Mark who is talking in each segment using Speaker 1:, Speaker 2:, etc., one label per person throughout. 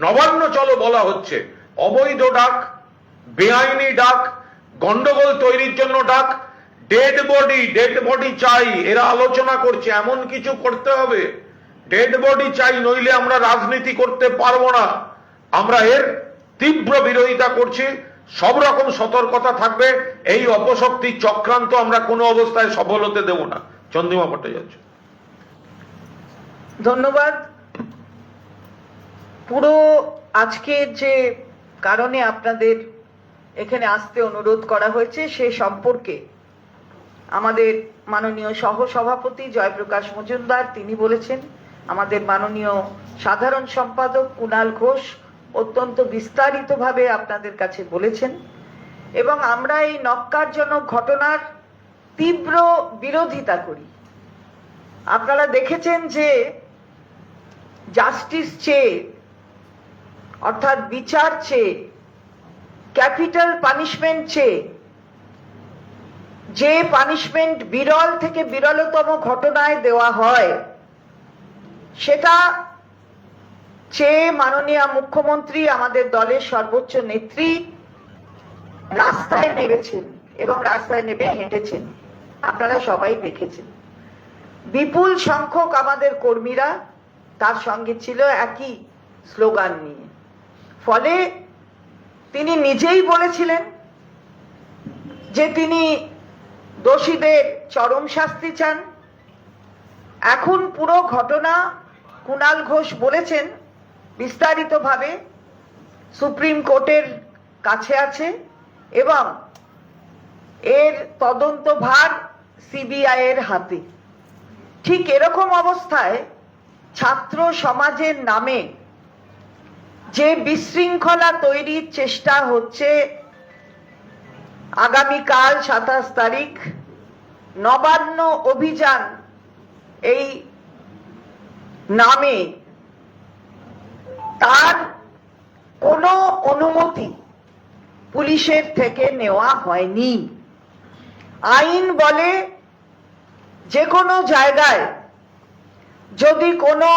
Speaker 1: নবান্ন চলো বলা হচ্ছে। অবৈধ ডাক, বেআইনি ডাক, গন্ডগোল তৈরির জন্য ডাক, ডেড বডি ডেড বডি চাই, এরা আলোচনা করছে, এমন কিছু করতে হবে। ডেড বডি চাই, নইলে আমরা রাজনীতি করতে পারব না। আমরা এর তীব্র বিরোধিতা করছি, সব রকম সতর্কতা থাকবে, এই অপশক্তির চক্রান্ত আমরা কোনো অবস্থায় সফল হতে দেব না। চন্দ্রিমা ভট্টাচার্য।
Speaker 2: ধন্যবাদ। পুরো আজকের যে কারণে আপনাদের এখানে আসতে অনুরোধ করা হয়েছে, সে সম্পর্কে আমাদের মাননীয় সহ সভাপতি জয়প্রকাশ মজুমদার, তিনি বলেছেন, আমাদের মাননীয় সাধারণ সম্পাদক কুণাল ঘোষ অত্যন্ত বিস্তারিতভাবে আপনাদের কাছে বলেছেন এবং আমরা এই নক্কারজনক ঘটনার তীব্র বিরোধিতা করি। আপনারা দেখেছেন যে জাস্টিস চেয়ে অর্থাৎ বিচার চেয়ে, ক্যাপিটাল পানিশমেন্ট চেয়ে, যে পানিশমেন্ট বিরল থেকে বিরলতম ঘটনায় দেওয়া হয়, সেটা চেয়ে মাননীয় মুখ্যমন্ত্রী, আমাদের দলের সর্বোচ্চ নেত্রী রাস্তায় নেমেছেন এবং রাস্তায় নেমে হেঁটেছেন। আপনারা সবাই দেখেছেন। বিপুল সংখ্যক আমাদের কর্মীরা তার সঙ্গে ছিল, একই স্লোগান নিয়ে। ফলে তিনি নিজেই বলেছিলেন যে তিনি দোষীদের চরম শাস্তি চান। এখন পুরো ঘটনা কুণাল ঘোষ বলেছেন বিস্তারিতভাবে। সুপ্রিম কোর্টের কাছে আছে এবং এর তদন্ত ভার সিবিআই এর হাতে। ঠিক এরকম অবস্থায় ছাত্র সমাজের নামে যে বিশৃঙ্খলা তৈরির চেষ্টা হচ্ছে আগামীকাল সাতাশ তারিখ, নবান্ন অভিযান এই নামে। তার কোনো অনুমতি পুলিশের থেকে নেওয়া হয়নি। আইন বলে যে কোনো জায়গায় যদি কোনো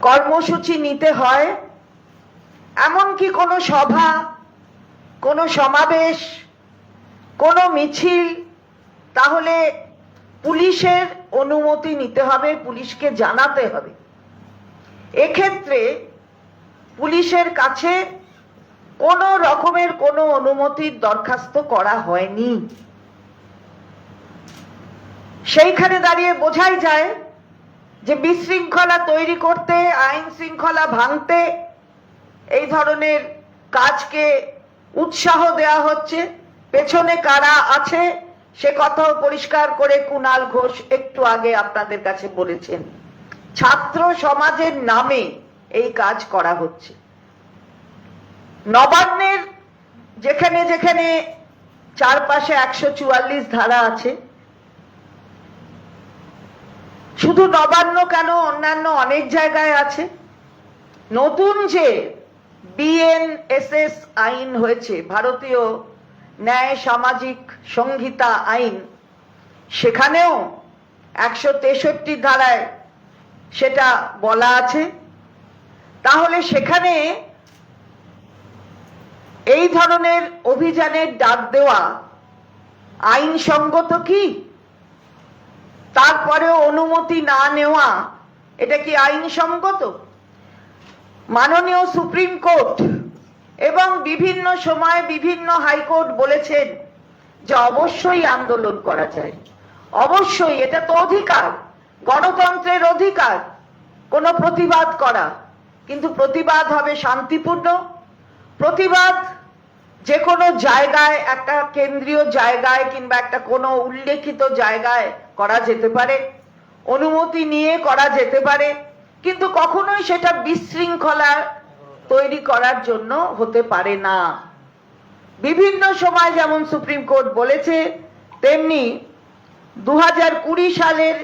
Speaker 2: কর্মসূচি নিতে হয়, এমনকি কোনো সভা, কোনো সমাবেশ, কোনো মিছিল, তাহলে পুলিশের অনুমতি নিতে হবে, পুলিশকে জানাতে হবে। এক্ষেত্রে পুলিশের কাছে কোনো রকমের কোনো অনুমতির দরখাস্ত করা হয়নি। সেইখানে দাঁড়িয়ে বোঝাই যায় যে বিশৃঙ্খলা তৈরি করতে, আইন শৃঙ্খলা ভাঙতে এই ধরনের কাজকে উৎসাহ দেওয়া হচ্ছে। পেছনে কারা আছে, সে কথাও পরিষ্কার করে কুণাল ঘোষ একটু আগে আপনাদের কাছে বলেছেন। ছাত্র সমাজের নামে এই কাজ করা হচ্ছে। নবান্নের যেখানে যেখানে চারপাশে একশো চুয়াল্লিশ ধারা আছে শুধু নবান্ন কেন? অন্যান্য অনেক জায়গায় আছে। নতুন যে বিএনএসএস আইন হয়েছে, ভারতীয় ন্যায় সামাজিক সংহিতা আইন, সেখানেও একশো তেষট্টি ধারায় সেটা বলা আছে। তাহলে সেখানে এই ধরনের অভিযানের ডাক দেওয়া আইনসঙ্গত কি? তারপরেও অনুমতি না নেওয়া, এটা কি আইনসঙ্গত? মাননীয় সুপ্রিম কোর্ট এবং বিভিন্ন সময় বিভিন্ন হাইকোর্ট বলেছেন যে অবশ্যই আন্দোলন করা যায়। অবশ্যই, এটা তো অধিকার, গণতন্ত্রের অধিকার, কোনো প্রতিবাদ করা। কিন্তু প্রতিবাদ হবে শান্তিপূর্ণ। প্রতিবাদ যে কোনো জায়গায়, একটা কেন্দ্রীয় জায়গায় কিংবা একটা কোনো উল্লেখিত জায়গায় করা যেতে পারে, অনুমতি নিয়ে করা যেতে পারে, কিন্তু কখনোই সেটা বিশৃঙ্খলা তৈরি করার জন্য হতে পারে না। বিভিন্ন সময় যেমন সুপ্রিম কোর্ট বলেছে, তেমনি দু সালের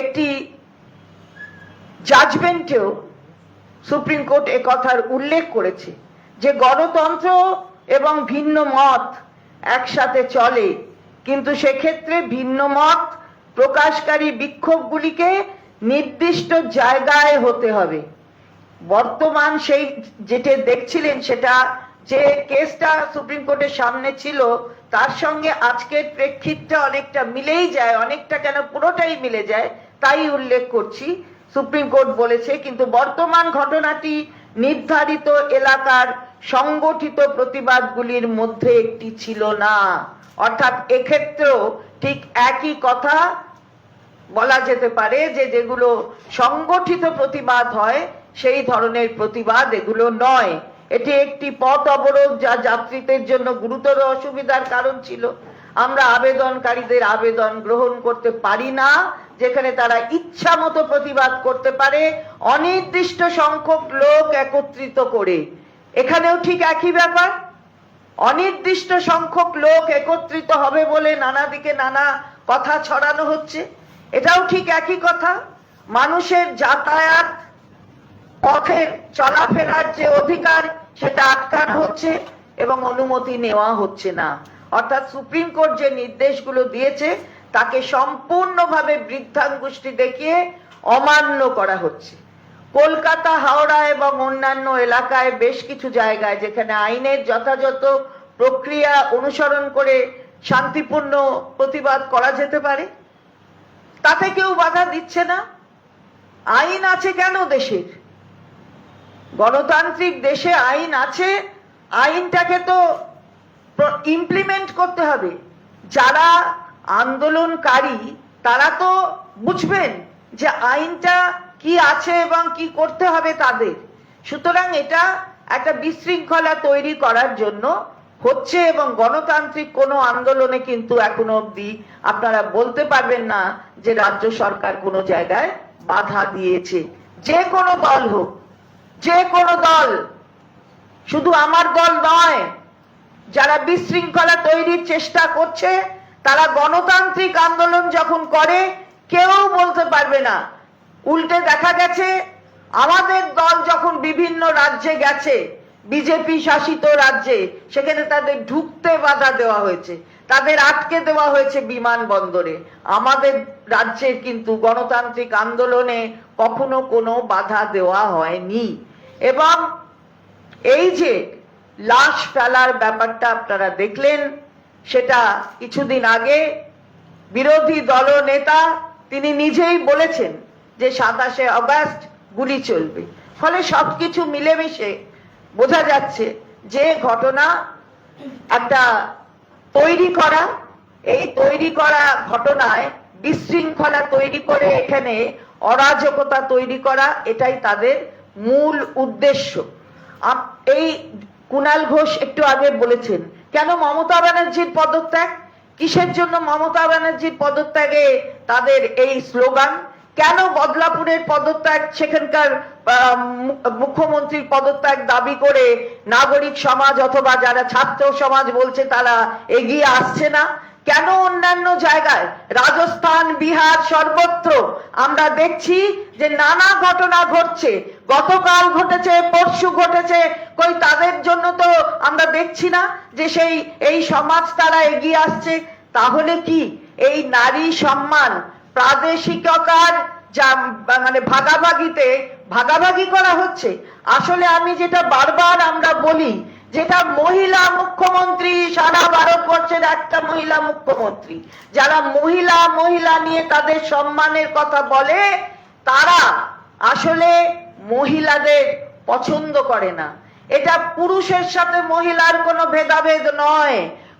Speaker 2: একটি জাজমেন্টেও সুপ্রিম কোর্ট একথার উল্লেখ করেছে যে গণতন্ত্র এবং ভিন্ন মত একসাথে চলে, কিন্তু সেক্ষেত্রে ভিন্ন মত প্রকাশকারী বিক্ষোভগুলিকে নির্দিষ্ট জায়গায় হতে হবে। বর্তমান সেই যেটা দেখছিলেন সেটা যে কেসটা সুপ্রিম কোর্টের সামনে ছিল, তার সঙ্গে আজকের প্রেক্ষিতটা অনেকটা মিলেই যায়, অনেকটা কেন পুরোটাই মিলে যায়, তাই উল্লেখ করছি। সুপ্রিম কোর্ট বলেছে, কিন্তু বর্তমান ঘটনাটি নির্ধারিত এলাকার সংগঠিত প্রতিবাদগুলির মধ্যে একটি ছিল না। অর্থাৎ এক্ষেত্রেও ঠিক একই কথা বলা যেতে পারে যে যেগুলো সংগঠিত প্রতিবাদ হয়, সেই ধরনের প্রতিবাদ এগুলো নয়। এটি একটি পথ অবরোধ যা যাত্রীদের জন্য গুরুতর অসুবিধার কারণ ছিল। আমরা আবেদনকারীদের আবেদন গ্রহণ করতে পারি না, যেখানে তারা ইচ্ছা মতো প্রতিবাদ করতে পারে, অনির্দিষ্ট সংখ্যক লোক একত্রিত করে। এখানেও ঠিক একই ব্যাপার। অনির্দিষ্ট সংখ্যক লোক একত্রিত হবে বলে নানা দিকে নানা কথা ছড়ানো হচ্ছে। এটাও ঠিক একই কথা। মানুষের যাতায়াত পথের চলাফেরার যে অধিকার, সেটা আটকানো হচ্ছে এবং অনুমতি নেওয়া হচ্ছে না। অর্থাৎ সুপ্রিম কোর্ট যে নির্দেশগুলো দিয়েছে, তাকে সম্পূর্ণভাবে বৃদ্ধাঙ্গুষ্টি দেখিয়ে অমান্য করা হচ্ছে। কলকাতা, হাওড়া এবং অন্যান্য এলাকায় বেশ কিছু জায়গায় যেখানে আইনের যথাযথ প্রক্রিয়া অনুসরণ করে শান্তিপূর্ণ প্রতিবাদ করা যেতে পারে তাতে কেউ বাধা দিচ্ছে না? আইন আছে কেন দেশের? গণতান্ত্রিক দেশে আইন আছে, আইনটাকে তো ইমপ্লিমেন্ট করতে হবে। যারা আন্দোলনকারী, তারা তো বুঝবেন যে আইনটা কি আছে এবং কি করতে হবে তাদের। সুতরাং এটা একটা বিশৃঙ্খলা তৈরি করার জন্য হচ্ছে এবং গণতান্ত্রিক কোনো আন্দোলনে কিন্তু এখনও অবধি আপনারা বলতে পারবেন না যে রাজ্য সরকার কোনো জায়গায় বাধা দিয়েছে। যে কোনো দল হোক, যে কোনো দল, শুধু আমার দল নয়, যারা বিশৃঙ্খলা তৈরির চেষ্টা করছে, তারা গণতান্ত্রিক আন্দোলন যখন করে, কেউ বলতে পারবে না। উল্টে দেখা গেছে, আমাদের দল যখন বিভিন্ন রাজ্যে গেছে বিজেপি শাসিত রাজ্যে সেখানে তাদের ঢুকতে বাধা দেওয়া হয়েছে। তাদের আটকে দেওয়া হয়েছে বিমানবন্দরে আমাদের রাজ্যের কিন্তু গণতান্ত্রিক আন্দোলনে কখনো কোনো বাধা দেওয়া হয়নি। এবং এই যে লাশ ফেলার ব্যাপারটা আপনারা দেখলেন, সেটা কিছুদিন আগে বিরোধী দল নেতা তিনি নিজেই বলেছেন যে সাতাশে আগস্ট গুলি চলবে। ফলে সবকিছু মিলেমিশে বোঝা যাচ্ছে যে ঘটনা একটা তৈরি করা, এই তৈরি করা ঘটনায় বিশৃঙ্খলা তৈরি করে এখানে অরাজকতা তৈরি করা, এটাই তাদের মূল উদ্দেশ্য। এই কুণাল ঘোষ একটু আগে বলেছেন, কেন মমতা ব্যানার্জির পদত্যাগ? কিসের জন্য মমতা ব্যানার্জির পদত্যাগে তাদের এই স্লোগান? কেন বদলাপুরের পদত্যাগ, সেখানকার মুখ্যমন্ত্রীর পদত্যাগ দাবি করে নাগরিক সমাজ অথবা যারা ছাত্র সমাজ বলছে তারা এগিয়ে আসছে না? কেন অন্যান্য জায়গায়, রাজস্থান, বিহার সর্বত্র আমরা দেখছি যে নানা ঘটনা ঘটছে? গতকাল ঘটেছে, পরশু ঘটেছে, কই তাদের জন্য তো আমরা দেখছি না যে সেই, এই সমাজ তারা এগিয়ে আসছে। তাহলে কি এই নারী সম্মান প্রাদেশিকতার যা মানে ভাগাভাগিতে ভাগাভাগি করা হচ্ছে। আসলে আমি যেটা বারবার আমরা বলি, যেটা মহিলা মুখ্যমন্ত্রী সারা ভারতবর্ষের একটা মহিলা মুখ্যমন্ত্রী। যারা মহিলা মহিলা নিয়ে তাদের সম্মানের কথা বলে, তারা আসলে মহিলাদের পছন্দ করে না। এটা পুরুষের সাথে মহিলার কোনো ভেদাভেদ নয়।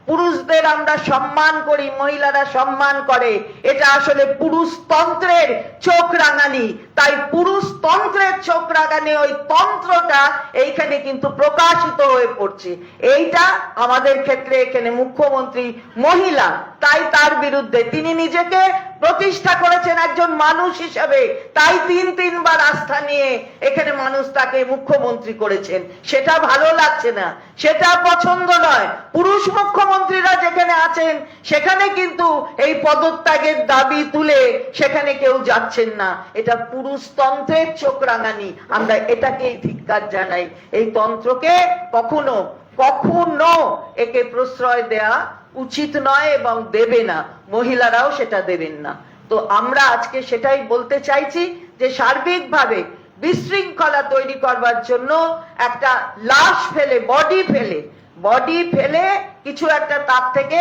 Speaker 2: পুরুষদের আমরা সম্মান করি, মহিলারা সম্মান করে। এটা আসলে পুরুষতন্ত্রের চোখ রাঙানি তাই পুরুষতন্ত্রের চোখ রাঙানি ওই তন্ত্রটা এইখানে কিন্তু প্রকাশিত হয়ে পড়ছে। এইটা আমাদের ক্ষেত্রে এখানে মুখ্যমন্ত্রী মহিলা, তাই তার বিরুদ্ধে তিনি নিজেকে প্রতিষ্ঠা করেছেন একজন মানুষ হিসাবে। তাই তিন, তিনবার আস্থা নিয়ে এখানে মানুষ তাকে মুখ্যমন্ত্রী করেছেন। সেটা ভালো লাগছে না। সেটা পছন্দ নয়। পুরুষ মুখ্যমন্ত্রীরা যেখানে আছেন, সেখানে কিন্তু এই পদত্যাগের দাবি তুলে সেখানে কেউ যাচ্ছেন না। এটা পুরুষতন্ত্রের চোখ রাঙানি। আমরা এটাকেই ধিক্কার জানাই। এই তন্ত্রকে কখনো কখনো একে প্রশ্রয় দেয়া উচিত নয় এবং দেবে না। মহিলারাও সেটা দেবেন না। তো আমরা আজকে সেটাই বলতে চাইছি যে সার্বিকভাবে বিশৃঙ্খলা তৈরি করবার জন্য একটা লাশ ফেলে বডি ফেলে বডি ফেলে কিছু একটা তার থেকে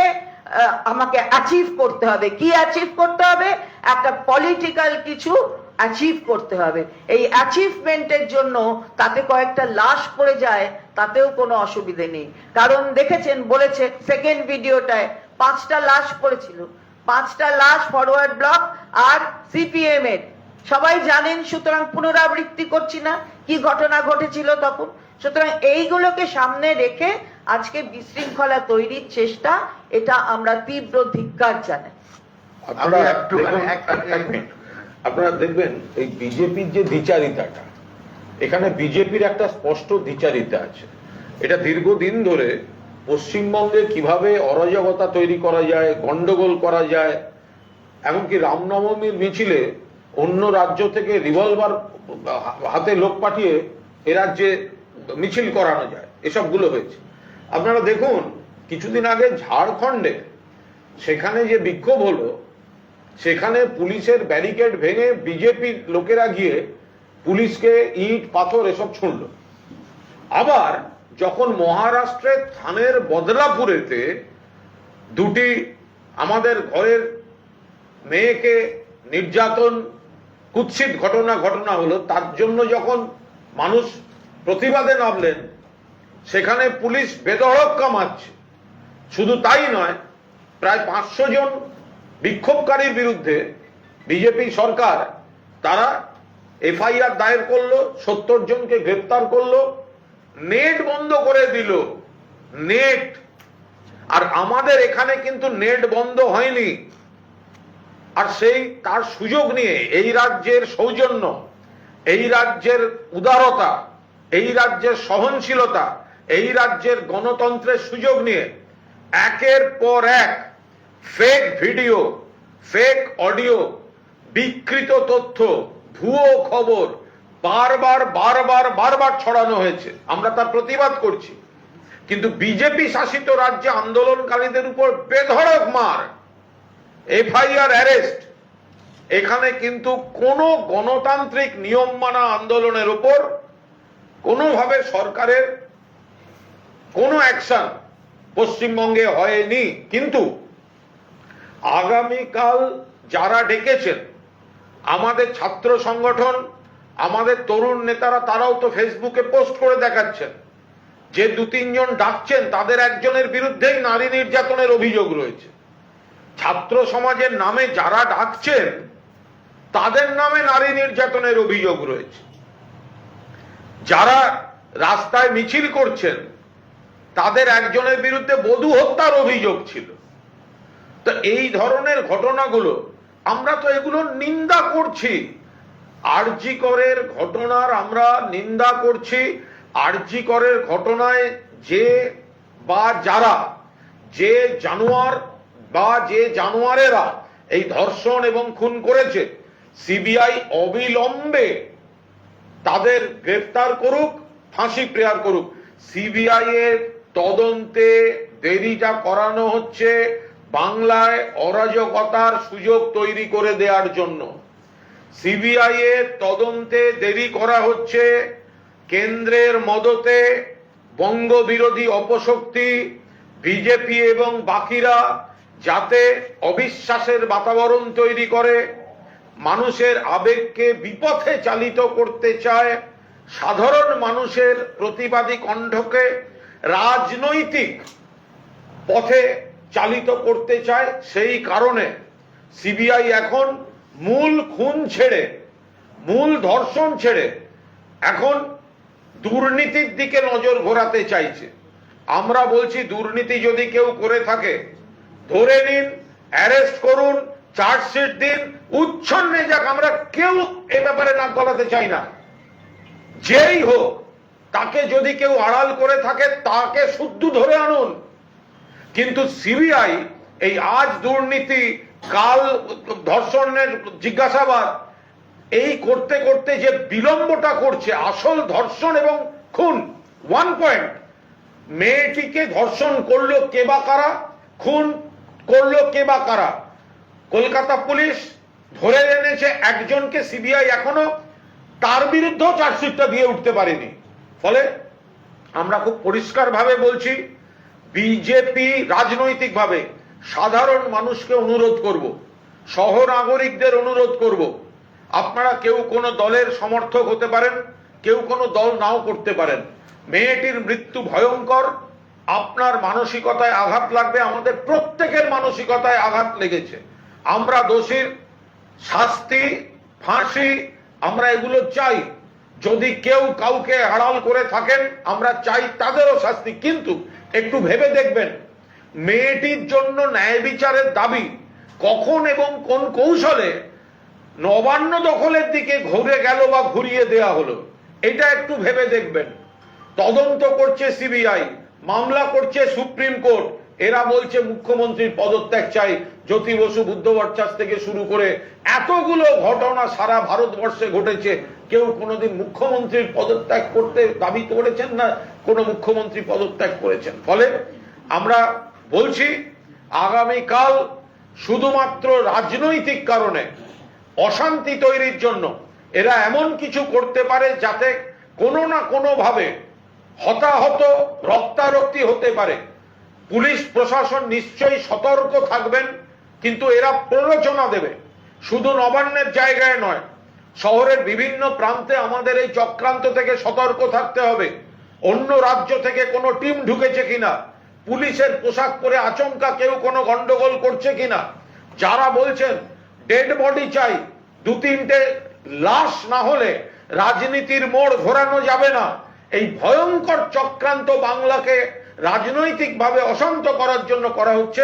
Speaker 2: আমাকে অ্যাচিভ করতে হবে। কি অ্যাচিভ করতে হবে? একটা পলিটিক্যাল কিছু অ্যাচিভ করতে হবে। এই অ্যাচিভমেন্টের জন্য তাতে কয়েকটা লাশ পড়ে যায়। তাতেও কোনো অসুবিধে নেই। কারণ দেখেছেন বলেছে সেকেন্ড ভিডিওটায় পাঁচটা লাশ পড়েছিল। পাঁচটা লাশ ফরওয়ার্ড ব্লক আর সিপিএম এর। সবাই জানেন সুতরাং পুনরাবৃত্তি করছি না। কি ঘটনা ঘটেছিল তখন? সুতরাং এইগুলোকে সামনে রেখে আজকে বিশৃঙ্খলা তৈরির চেষ্টা এটা আমরা তীব্র ধিক্কার জানাই।
Speaker 1: আপনারা দেখবেন এই বিজেপির যে দ্বিচারিতাটা এখানে বিজেপির একটা স্পষ্ট দ্বিচারিতা আছে। এটা দীর্ঘদিন ধরে পশ্চিমবঙ্গে কীভাবে অরাজকতা তৈরি করা যায়, গন্ডগোল করা যায়, এমনকি রামনবমীর মিছিলে অন্য রাজ্য থেকে রিভলভার হাতে লোক পাঠিয়ে এ রাজ্যে মিছিল করানো যায়, এসবগুলো হয়েছে। আপনারা দেখুন, কিছুদিন আগে ঝাড়খণ্ডে সেখানে যে বিক্ষোভ হলো, সেখানে পুলিশের ব্যারিকেড ভেঙে বিজেপির লোকেরা গিয়ে পুলিশকে ইট, পাথর এসব ছুঁড়ল। আবার যখন মহারাষ্ট্রের থানের বদলাপুরেতে দুটি আমাদের ঘরের মেয়েকে নির্যাতন, কুৎসিত ঘটনা ঘটনা হলো, তার জন্য যখন মানুষ প্রতিবাদে নামলেন, সেখানে পুলিশ বেদড়ক কামাচ্ছে। শুধু তাই নয়, প্রায় পাঁচশো জন বিক্ষোভকারীর বিরুদ্ধে বিজেপি সরকার, তারা এফআইআর দায়ের করল, সত্তর জনকে গ্রেপ্তার করল, নেট বন্ধ করে দিল, নেট। আর আমাদের এখানে কিন্তু নেট বন্ধ হয়নি। আর সেই, তার সুযোগ নিয়ে এই রাজ্যের সৌজন্য, এই রাজ্যের উদারতা, এই রাজ্যের সহনশীলতা, এই রাজ্যের গণতন্ত্রের সুযোগ নিয়ে একের পর এক ফেক ভিডিও ফেক অডিও বিকৃত তথ্য ভুয়ো খবর বারবার বারবার বারবার ছড়ানো হয়েছে। আমরা তার প্রতিবাদ করছি। কিন্তু বিজেপি শাসিত রাজ্যে আন্দোলনকারীদের উপর বেধড়ক মার, এফআইআর অ্যারেস্ট। এখানে কিন্তু কোনো গণতান্ত্রিক নিয়ম মানা আন্দোলনের উপর কোনোভাবে সরকারের কোনো অ্যাকশন পশ্চিমবঙ্গে হয়নি। কিন্তু আগামীকাল যারা ডেকেছেন আমাদের ছাত্র সংগঠন, আমাদের তরুণ নেতারা তারাও তো ফেসবুকে পোস্ট করে দেখাচ্ছেন। যে দু তিনজন ডাকছেন, তাদের একজনের বিরুদ্ধেই নারী নির্যাতনের অভিযোগ রয়েছে। ছাত্র সমাজের নামে যারা ডাকছেন, তাদের নামে নারী নির্যাতনের অভিযোগ রয়েছে। যারা রাস্তায় মিছিল করছেন, তাদের একজনের বিরুদ্ধে বধূ হত্যার অভিযোগ ছিল। তো এই ধরনের ঘটনাগুলো আমরা তো এগুলো নিন্দা করছি। আরজি করের ঘটনার আমরা নিন্দা করছি। আরজি করের ঘটনায় যে বা যারা, যে জানোয়ার বা যে জানোয়ারেরা এই ধর্ষণ এবং খুন করেছে, সিবিআই অবিলম্বে তাদের গ্রেফতার করুক, ফাঁসি প্রেয়ার করুক। সিবিআই এর তদন্তে দেরিটা করানো হচ্ছে। বাংলায় অরাজকতার সুযোগ তৈরি করে দেওয়ার জন্য সিবিআই এর তদন্তে দেরি করা হচ্ছে। কেন্দ্রের মদতে বঙ্গ বিরোধী অপশক্তি, বিজেপি এবং বাকিরা যাতে অবিশ্বাসের বাতাবরণ তৈরি করে, মানুষের আবেগকে বিপথে চালিত করতে চায়, সাধারণ মানুষের প্রতিবাদী কণ্ঠকে রাজনৈতিক পথে চালিত করতে চায়, সেই কারণে সিবিআই এখন মূল খুন ছেড়ে, মূল ধর্ষণ ছেড়ে এখন দুর্নীতির দিকে নজর ঘোরাতে চাইছে। আমরা বলছি, দুর্নীতি যদি কেউ করে থাকে, ধরে নিন, অ্যারেস্ট করুন, চার্জশিট দিন, উচ্ছন্নে যাক, আমরা কেউ এ ব্যাপারে নাক গলাতে চাই না। যেই হোক, তাকে যদি কেউ আড়াল করে থাকে, তাকে শুদ্ধ ধরে আনুন। কিন্তু সিবিআই এই আজ দুর্নীতি, কাল ধর্ষণের জিজ্ঞাসাবাদ, এই করতে করতে যে বিলম্বটা করছে, আসল ধর্ষণ এবং খুন ওয়ান পয়েন্ট মেয়েটিকে ধর্ষণ করল কে বা কারা, খুন করল কে বা কারা? কলকাতা পুলিশ ধরে এনেছে একজনকে সিবিআই এখনও, তার বিরুদ্ধেও চার্জশিটটা দিয়ে উঠতে পারেনি। ফলে আমরা খুব পরিষ্কারভাবে বলছি বিজেপি রাজনৈতিকভাবে সাধারণ মানুষকে অনুরোধ করব সহ নাগরিকদের অনুরোধ করব, আপনারা কেউ কোনো দলের সমর্থক হতে পারেন, কেউ কোনো দল নাও করতে পারেন। মেয়েটির মৃত্যু ভয়ঙ্কর, আপনার মানসিকতায় আঘাত লাগবে, আমাদের প্রত্যেকের মানসিকতায় আঘাত লেগেছে। আমরা দোষীর শাস্তি, ফাঁসি, আমরা এগুলো চাই। যদি কেউ কাউকে আড়াল করে থাকেন, আমরা চাই তাদেরও শাস্তি, কিন্তু একটু ভেবে দেখবেন। মেয়েটির জন্য ন্যায় বিচারের দাবি কখন এবং কোন কৌশলে নবান্ন দখলের দিকে ঘুরে গেল বা ঘুরিয়ে দেয়া হলো, এটা একটু ভেবে দেখবেন। তদন্ত করছে সিবিআই, মামলা করছে সুপ্রিম কোর্ট, এরা বলছে মুখ্যমন্ত্রীর পদত্যাগ চাই, জ্যোতি বসু বুদ্ধ থেকে শুরু করে এতগুলো ঘটনা সারা ভারতবর্ষে ঘটেছে। কেউ কোনোদিন মুখ্যমন্ত্রীর পদত্যাগ করতে দাবি করেছেন না, কোনো মুখ্যমন্ত্রী পদত্যাগ করেছেন। ফলে আমরা বলছি, আগামীকাল শুধুমাত্র রাজনৈতিক কারণে অশান্তি তৈরির জন্য এরা এমন কিছু করতে পারে যাতে কোনো না কোনো ভাবে হতাহত, রক্তারক্তি হতে পারে। পুলিশ প্রশাসন নিশ্চয়ই সতর্ক থাকবেন, কিন্তু এরা প্ররোচনা দেবে। শুধু নবান্নের জায়গায় নয় শহরের বিভিন্ন প্রান্তে আমাদের এই চক্রান্ত থেকে সতর্ক থাকতে হবে। অন্য রাজ্য থেকে কোনো টিম ঢুকেছে কিনা? পুলিশের পোশাক পরে আচমকা কেউ কোনো গন্ডগোল করছে কিনা? যারা বলছেন ডেড বডি চাই, দু তিনটে লাশ না হলে রাজনীতির মোড় ঘোরানো যাবে না। এই ভয়ঙ্কর চক্রান্ত বাংলাকে রাজনৈতিকভাবে অশান্ত করার জন্য করা হচ্ছে।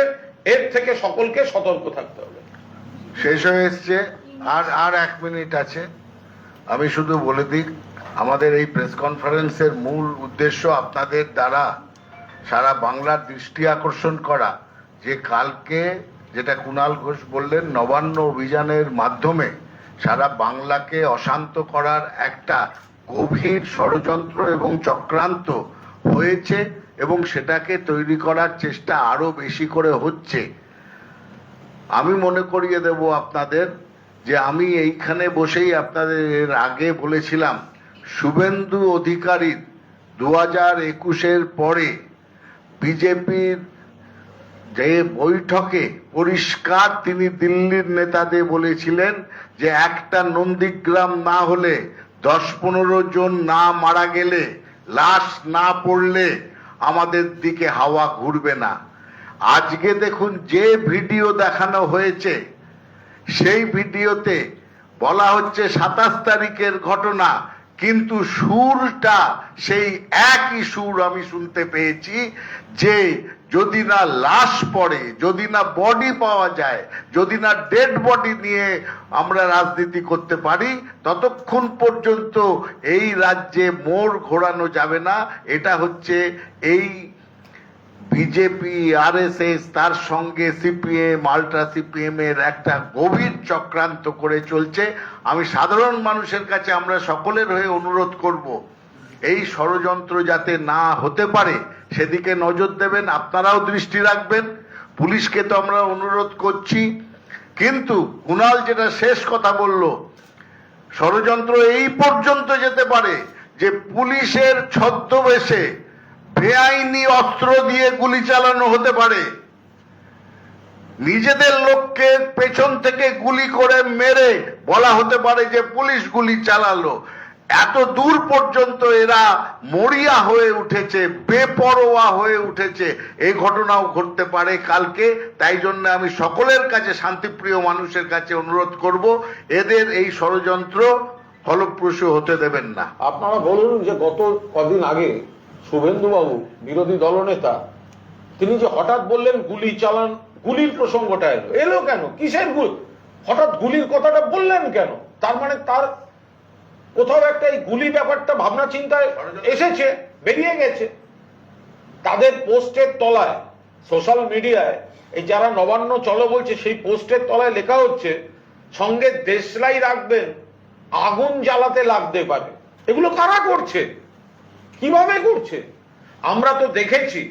Speaker 1: এর থেকে সকলকে সতর্ক থাকতে হবে।
Speaker 3: শেষ হয়ে এসছে আর আর এক মিনিট আছে। আমি শুধু বলে দিই, আমাদের এই প্রেস কনফারেন্সের মূল উদ্দেশ্য আপনাদের দ্বারা সারা বাংলার দৃষ্টি আকর্ষণ করা যে কালকে যেটা কুণাল ঘোষ বললেন, নবান্ন অভিযানের মাধ্যমে সারা বাংলাকে অশান্ত করার একটা গভীর ষড়যন্ত্র এবং চক্রান্ত হয়েছে এবং সেটাকে তৈরি করার চেষ্টা আরও বেশি করে হচ্ছে। আমি মনে করিয়ে দেব আপনাদের যে আমি এইখানে বসেই আপনাদের আগে বলেছিলাম, শুভেন্দু অধিকারীর দু হাজার একুশের পরে বিজেপির যে বৈঠকে পরিষ্কার তিনি দিল্লির নেতাদের বলেছিলেন যে একটা নন্দীগ্রাম না হলে দশ পনেরো জন না মারা গেলে, লাশ না পড়লে আমাদের দিকে হাওয়া ঘুরবে না। আজকে দেখুন যে ভিডিও দেখানো হয়েছে সেই ভিডিওতে বলা হচ্ছে সাতাশ তারিখের ঘটনা, কিন্তু সুরটা সেই একই সুর আমি শুনতে পেয়েছি যে যদি না লাশ পড়ে, যদি না বডি পাওয়া যায়, যদি না ডেড বডি নিয়ে আমরা রাজনীতি করতে পারি, ততক্ষণ পর্যন্ত এই রাজ্যে মোড় ঘোরানো যাবে না। এটা হচ্ছে এই বিজেপি আরএসএস তার সঙ্গে সিপিএম আলট্রা সিপিএম এর একটা গভীর চক্রান্ত করে চলছে। আমি সাধারণ মানুষের কাছে আমরা সকলের হয়ে অনুরোধ করব, এই ষড়যন্ত্র যাতে না হতে পারে, সেদিকে নজর দেবেন, আপনারাও দৃষ্টি রাখবেন। পুলিশকে তো আমরা অনুরোধ করছি। কিন্তু কুণাল যেটা শেষ কথা বলল, ষড়যন্ত্র এই পর্যন্ত যেতে পারে যে পুলিশের ছদ্মবেশে বেআইনি অস্ত্র দিয়ে গুলি চালানো হতে পারে। নিজেদের লোককে পেছন থেকে গুলি করে মেরে বলা হতে পারে যে পুলিশ গুলি চালালো। এত দূর পর্যন্ত এরা মরিয়া হয়ে উঠেছে, বেপরোয়া হয়ে উঠেছে। এই ঘটনাও ঘটতে পারে কালকে, তাই জন্য আমি সকলের কাছে, শান্তিপ্রিয় মানুষের কাছে অনুরোধ করব, এদের এই ষড়যন্ত্র ফলপ্রসূ হতে দেবেন না।
Speaker 1: আপনারা বলুন যে গত কদিন আগে শুভেন্দু বাবু বিরোধী দলনেতা, তিনি যে হঠাৎ বললেন গুলি চালান, গুলির প্রসঙ্গটা এলো। এলো কেন? কিসের গুল? হঠাৎ গুলির কথাটা বললেন কেন? তার মানে তার কোথাও একটা এই গুলি ব্যাপারটা ভাবনা চিন্তায় এসেছে, বেরিয়ে গেছে। তাদের পোস্টের তলায়, সোশ্যাল মিডিয়ায়, এই যারা নবান্ন চলো বলছে, সেই পোস্টের তলায় লেখা হচ্ছে, সঙ্গে দেশলাই রাখবেন, আগুন জ্বালাতে লাগতে পারে। এগুলো কারা করছে? কীভাবে করছে আমরা তো দেখেছি,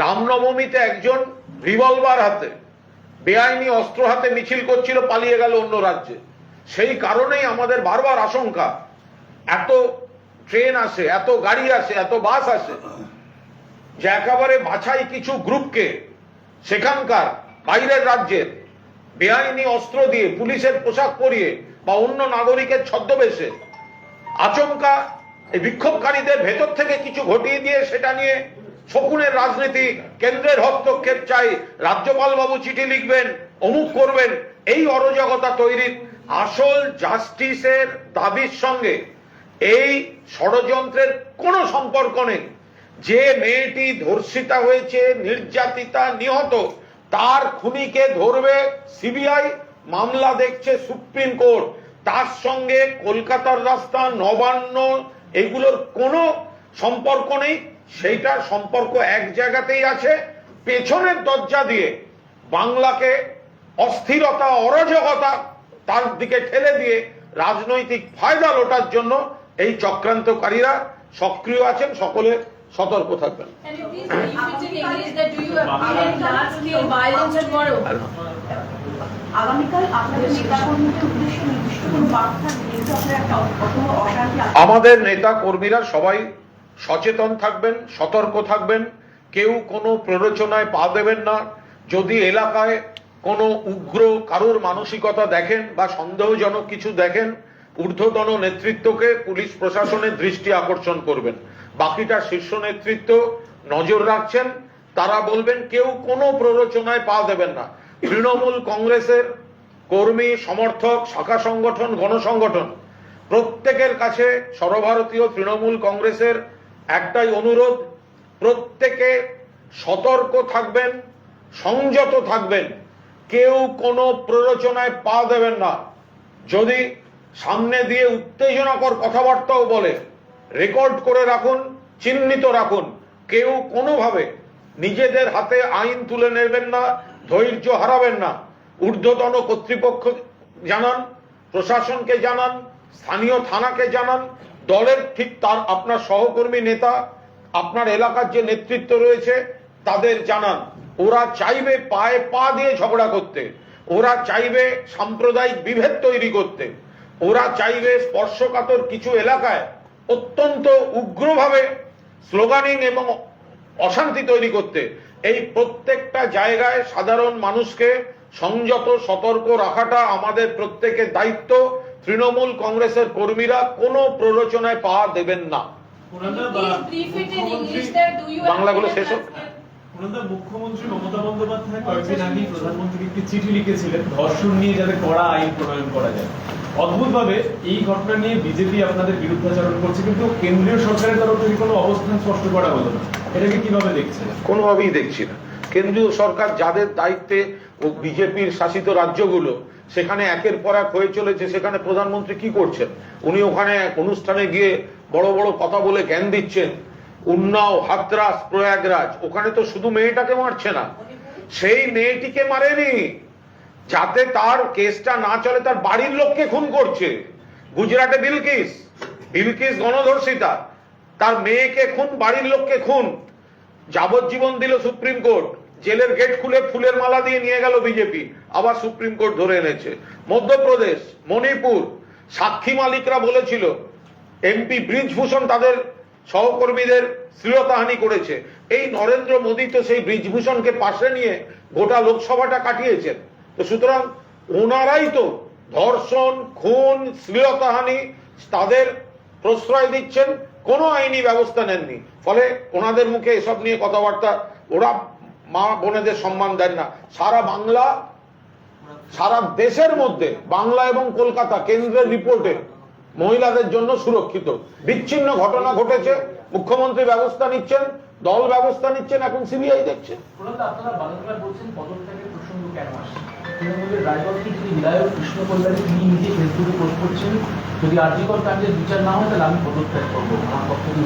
Speaker 1: রামনবমীতে একজন রিভলভার হাতে, বেআইনি অস্ত্র হাতে মিছিল করছিল, পালিয়ে গেল অন্য রাজ্যে। সেই কারণেই আমাদের বারবার আশঙ্কা, এত ট্রেন আসে, এত গাড়ি আসে, এত বাস আসে, যে একেবারে বাছাই কিছু গ্রুপকে সেখানকার বাইরের রাজ্যের বেআইনি অস্ত্র দিয়ে পুলিশের পোশাক পরিয়ে বা অন্য নাগরিকের ছদ্মবেশে আচমকা এই বিক্ষোভকারীদের ভেতর থেকে কিছু ঘটিয়ে দিয়ে সেটা নিয়ে শকুনের রাজনীতি কেন্দ্রের হস্তক্ষেপ চাই। রাজ্যপাল বাবু চিঠি লিখবেন, অমুক করবেন, এই অরাজকতা তৈরির আসল জাস্টিসের দাবির সঙ্গে এই ষড়যন্ত্রের কোনো সম্পর্ক নেই। যে মেয়েটি ধর্ষিতা হয়েছে, নির্যাতিতা নিহত, তার খুনিকে ধরবে সিবিআই, মামলা দেখছে সুপ্রিম কোর্ট। তার সঙ্গে কলকাতার রাস্তা নবান্ন এগুলোর কোনো সম্পর্ক নেই। সেইটার সম্পর্ক এক জায়গাতেই আছে। পেছনের দরজা দিয়ে বাংলাকে অস্থিরতা অরাজকতা তার দিকে ঠেলে দিয়ে রাজনৈতিক ফায়দা লোটার জন্য এই চক্রান্তকারীরা সক্রিয় আছেন। সকলে সতর্ক থাকবেন?
Speaker 4: আগামীকাল আপনাদের নেতাকর্মীদের উদ্দেশ্যে
Speaker 1: আমাদের নেতা কর্মীরা সবাই সচেতন থাকবেন, সতর্ক থাকবেন, কেউ কোনো প্ররোচনায় পা দেবেন না। যদি এলাকায় কোনো উগ্র কারুর মানসিকতা দেখেন বা সন্দেহজনক কিছু দেখেন, ঊর্ধ্বতন নেতৃত্বকে পুলিশ প্রশাসনের দৃষ্টি আকর্ষণ করবেন। বাকিটা শীর্ষ নেতৃত্ব নজর রাখছেন, তারা বলবেন, কেউ কোনো প্ররোচনায় পা দেবেন না। তৃণমূল কংগ্রেসের কর্মী, সমর্থক, শাখা সংগঠন, গণসংগঠন, প্রত্যেকের কাছে সর্বভারতীয় তৃণমূল কংগ্রেসের একটাই অনুরোধ, প্রত্যেকে সতর্ক থাকবেন, সংযত থাকবেন। কেউ কোনো প্ররোচনায় পা দেবেন না। যদি সামনে দিয়ে উত্তেজনাকর কথাবার্তাও বলে, রেকর্ড করে রাখুন, চিহ্নিত রাখুন। কেউ কোনোভাবে নিজেদের হাতে আইন তুলে নেবেন না, ধৈর্য হারাবেন না। ঊর্ধ্বতন কর্তৃপক্ষ জানান, প্রশাসনকে জানান, স্থানীয় থানাকে জানান, দলের ঠিক তার আপনার সহকর্মী নেতা, আপনার এলাকার যে নেতৃত্ব রয়েছে, তাদের জানান। ওরা চাইবে পায়ে পা দিয়ে ঝগড়া করতে, ওরা চাইবে সাম্প্রদায়িক বিভেদ তৈরি করতে, ওরা চাইবে স্পর্শকাতর কিছু এলাকায় অত্যন্ত উগ্রভাবে স্লোগানিং এবং অশান্তি তৈরি করতে। এই প্রত্যেকটা জায়গায় সাধারণ মানুষকে সংযত সতর্ক রাখাটা আমাদের প্রত্যেকের দায়িত্ব। তৃণমূল কংগ্রেসের কর্মীরা কোনো প্ররোচনায় পা দেবেন না। বাংলাগুলো শেষ হোক।
Speaker 5: large
Speaker 6: মুখ্যমন্ত্রী মমতা বন্দ্যোপাধ্যায় কয়েকদিন আগে প্রধানমন্ত্রীকে একটি চিঠি লিখেছিলেন ধর্ষণ নিয়ে যাতে কড়া আইন প্রণয়ন করা যায়। অদ্ভুতভাবে এই ঘটনা নিয়ে বিজেপি আপনাদের বিরুদ্ধাচরণ করছে কিন্তু কেন্দ্রীয় সরকারের তরফ থেকে কোনো অবস্থান স্পষ্ট করা হলো না। এটাকে কীভাবে দেখছেন?
Speaker 1: কোনোভাবেই দেখছি না। কেন্দ্রীয় সরকার যাদের দায়িত্বে ও বিজেপির শাসিত রাজ্যগুলো সেখানে একের পর এক হয়ে চলেছে, সেখানে প্রধানমন্ত্রী কি করছেন? উনি ওখানে অনুষ্ঠানে গিয়ে বড় বড় কথা বলে জ্ঞান দিচ্ছেন। উন্নাও, হাতরাস, প্রয়াগরাজ, ওখানে তো শুধু মেয়েটাকে মারছে না। সেই মেয়েটিকে মারেনি। যাতে তার কেসটা না চলে, তার বাড়ির লোককে খুন করছে। গুজরাটে বিলকিস বিলকিস গণধর্ষিতা। তার মেয়েকে খুন, বাড়ির লোককে খুন। যাবজ্জীবন দিল সুপ্রিম কোর্ট। জেলের গেট খুলে ফুলের মালা দিয়ে নিয়ে গেল বিজেপি, আবার সুপ্রিম কোর্ট ধরে এনেছে। মধ্যপ্রদেশ, মণিপুর, সাক্ষী মালিকরা বলেছিল, এমপি ব্রিজভূষণ তাদের সহকর্মীদের শ্লীলতাহানি করেছে। এই নরেন্দ্র মোদী তো সেই ব্রিজভূষণকে পাশে নিয়ে গোটা লোকসভাটা কাটিয়েছেন। তো সুতরাং ওনারাই তো ধর্ষণ, খুন, শ্লীলতাহানি তাদের প্রশ্রয় দিচ্ছেন, কোনো আইনি ব্যবস্থা নেননি। ফলে ওনাদের মুখে এসব নিয়ে কথাবার্তা, ওরা মা বোনেদের সম্মান দেন না। সারা বাংলা সারা দেশের মধ্যে বাংলা এবং কলকাতা কেন্দ্রের রিপোর্টে মহিলাদের জন্য সুরক্ষিত। বিচ্ছিন্ন ঘটনা ঘটেছে মুখ্যমন্ত্রী ব্যবস্থা নিচ্ছেন দল ব্যবস্থা নিচ্ছেন এখন সিবিআই দেখছে।
Speaker 7: প্রণত আপনারা বারংবার বলছেন পদত্যাগের প্রসঙ্গ কেন আসে তৃণমূলের রায়গঞ্জে যিনি বিধায়ক কৃষ্ণ কল্যাণী তিনি নিজে ফেসবুকে পোস্ট করছেন। যদি আর্যিকর কাণ্ডের বিচার না হয় তাহলে আমি পদত্যাগ করব। আমার পক্ষ থেকে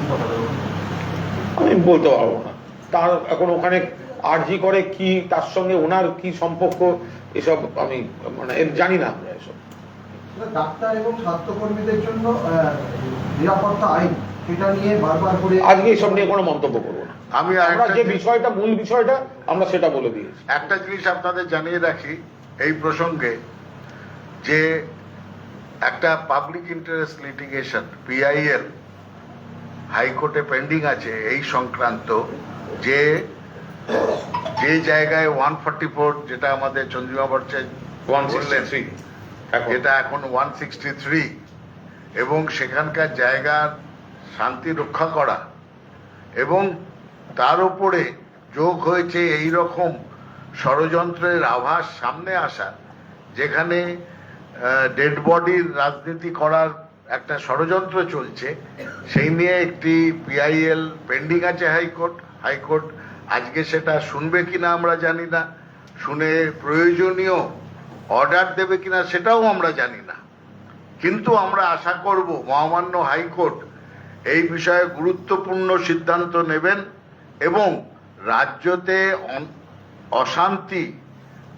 Speaker 1: আমি বলতে পারব না। তার এখন ওখানে আরজি করে কি তার সঙ্গে ওনার কি সম্পর্ক এসব আমি মানে জানি না আমরা এসব।
Speaker 8: ডাক্তার এবং স্বাস্থ্যকর্মীদের জন্য আহ, নিরাপত্তা আইন সেটা নিয়ে বারবার করে
Speaker 1: আজকে এসব নিয়ে কোনো মন্তব্য করব না।
Speaker 3: আমি
Speaker 1: আমরা যে বিষয়টা মূল বিষয়টা আমরা সেটা বলে দিয়েছি।
Speaker 3: একটা জিনিস আপনাদের জানিয়ে রাখি এই প্রসঙ্গে যে একটা পাবলিক ইন্টারেস্ট লিটিগেশন পিআইএল হাইকোর্টে পেন্ডিং আছে এই সংক্রান্ত যে যে জায়গায় ওয়ান ফর্টি ফোর যেটা আমাদের চন্দ্রিমা ভট্টাচার্য
Speaker 1: ওয়ান
Speaker 3: যেটা এখন। ওয়ান সিক্সটি থ্রি এবং সেখানকার জায়গার শান্তি রক্ষা করা। এবং তার উপরে যোগ হয়েছে এই রকম ষড়যন্ত্রের আভাস সামনে আসা যেখানে ডেড বডির রাজনীতি করার একটা ষড়যন্ত্র চলছে সেই নিয়ে একটি পিআইএল পেন্ডিং আছে হাইকোর্ট হাইকোর্ট আজকে সেটা শুনবে কিনা আমরা জানি না। শুনে প্রয়োজনীয় অর্ডার দেবে কিনা সেটাও আমরা জানি না। কিন্তু আমরা আশা করব মহামান্য হাইকোর্ট এই বিষয়ে গুরুত্বপূর্ণ সিদ্ধান্ত নেবেন এবং রাজ্যতে অশান্তি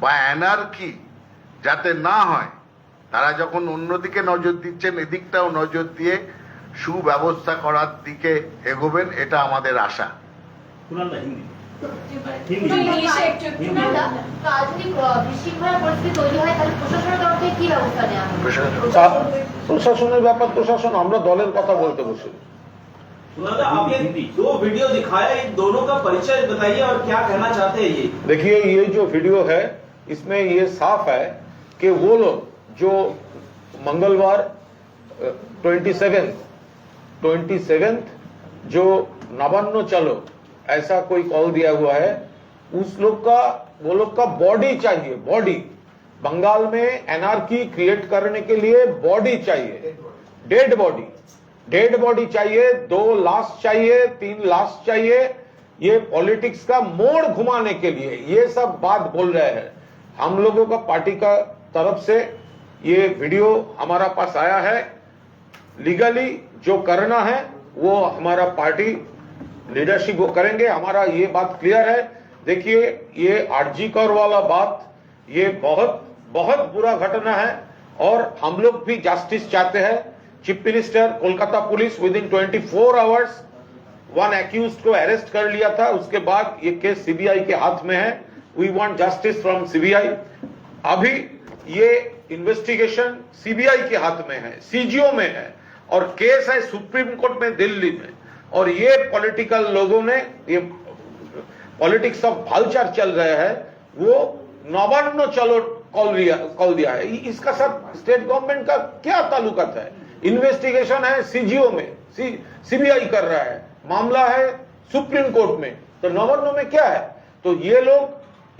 Speaker 3: বা অ্যানার্কি যাতে না হয়, তারা যখন অন্যদিকে নজর দিচ্ছেন, এদিকটাও নজর দিয়ে সুব্যবস্থা করার দিকে এগোবেন, এটা আমাদের আশা।
Speaker 5: ইংলিশে একটু একটু
Speaker 9: কাল যদি বিশৃঙ্খলা পরিস্থিতি তৈরি হয় তাহলে প্রশাসনের তরফ থেকে কি ব্যবস্থা নেওয়া হবে
Speaker 1: তা- প্রশাসনের ব্যাপার প্রশাসন আমরা দলের কথা বলতে বসে
Speaker 10: दादा आप ये दो वीडियो दिखाया इन दोनों का परिचय बताइए और क्या कहना चाहते हैं ये
Speaker 1: देखिए ये जो वीडियो है इसमें ये साफ है कि वो लोग जो मंगलवार ट्वेंटी सेवेंथ ट्वेंटी सेवेंथ जो नवान्न चलो ऐसा कोई कॉल दिया हुआ है उस लोग का वो लोग का बॉडी चाहिए बॉडी। बंगाल में एनआरकी क्रिएट करने के लिए बॉडी चाहिए। डेड बॉडी डेड बॉडी चाहिए दो लाश चाहिए तीन लाश चाहिए ये पॉलिटिक्स का मोड़ घुमाने के लिए ये सब बात बोल रहे हैं। हम लोगों का पार्टी का तरफ़ से ये वीडियो हमारा पास आया है। लीगली जो करना है वो हमारा पार्टी लीडरशिप वो करेंगे, हमारा ये बात क्लियर है। देखिए, ये आरजी कौर वाला बात, ये बहुत बहुत बुरा घटना है और हम लोग भी जस्टिस चाहते हैं। Chief minister Kolkata police within 24 hours one accused को अरेस्ट कर लिया था। उसके बाद ये केस सीबीआई के हाथ में है। We want justice from CBI अभी ये इन्वेस्टिगेशन सीबीआई के हाथ में है सीजीओ में है और केस है सुप्रीम कोर्ट में दिल्ली में। और ये पॉलिटिकल लोगों ने, ये पॉलिटिक्स ऑफ़ भालचार चल रहे हैं, वो नवान्न चलो कॉल दिया कॉल दिया है। इसका सब स्टेट गवर्नमेंट का क्या ताल्लुकात है? इन्वेस्टिगेशन है सीजीओ में सीबीआई कर रहा है। मामला है सुप्रीम कोर्ट में। तो नवान्न में क्या है? तो ये लोग,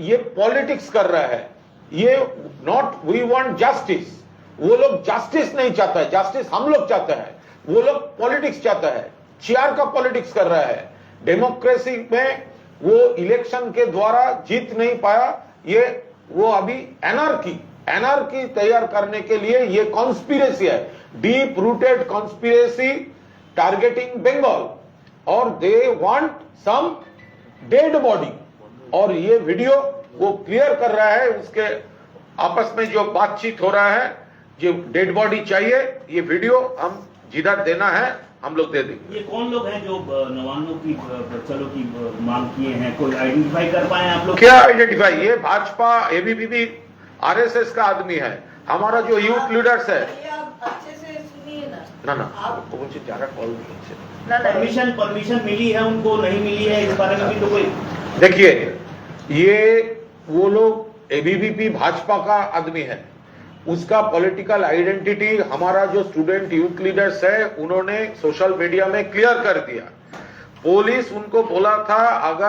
Speaker 1: ये पॉलिटिक्स कर रहा है। ये नॉट वी वांट जस्टिस वो लोग जस्टिस नहीं चाहता है। जस्टिस हम लोग चाहते हैं। वो लोग पॉलिटिक्स चाहता है। चेयर का पॉलिटिक्स कर रहा है। डेमोक्रेसी में वो इलेक्शन के द्वारा जीत नहीं पाया, ये वो अभी एनआरकी एनआरकी तैयार करने के लिए ये कॉन्स्पिरेसी है। Deep rooted conspiracy targeting Bengal और they want some dead body और ये वीडियो वो क्लियर कर रहा है, उसके आपस में जो बातचीत हो रहा है जो डेड बॉडी चाहिए, ये वीडियो हम जिधर देना है हम लोग दे देंगे।
Speaker 11: ये कौन लोग हैं जो नवान्नों की चलो की मांग किए हैं? कोई आइडेंटिफाई कर पाए आप लोग?
Speaker 1: क्या आइडेंटिफाई ये भाजपा एबीवीपी आरएसएस का आदमी है। हमारा जो यूथ लीडर्स है।
Speaker 4: अच्छे से सुनिए ना।
Speaker 1: ना ना। वो मुझे ज़्यादा कॉल नहीं
Speaker 11: परमिशन परमिशन मिली है उनको नहीं मिली है इस बारे में भी तो कोई?
Speaker 1: देखिए ये वो लोग एबीवीपी भाजपा का आदमी है। उसका पॉलिटिकल आइडेंटिटी हमारा जो स्टूडेंट यूथ लीडर्स है, उन्होंने सोशल मीडिया में क्लियर कर दिया। पुलिस उनको बोला था, अगर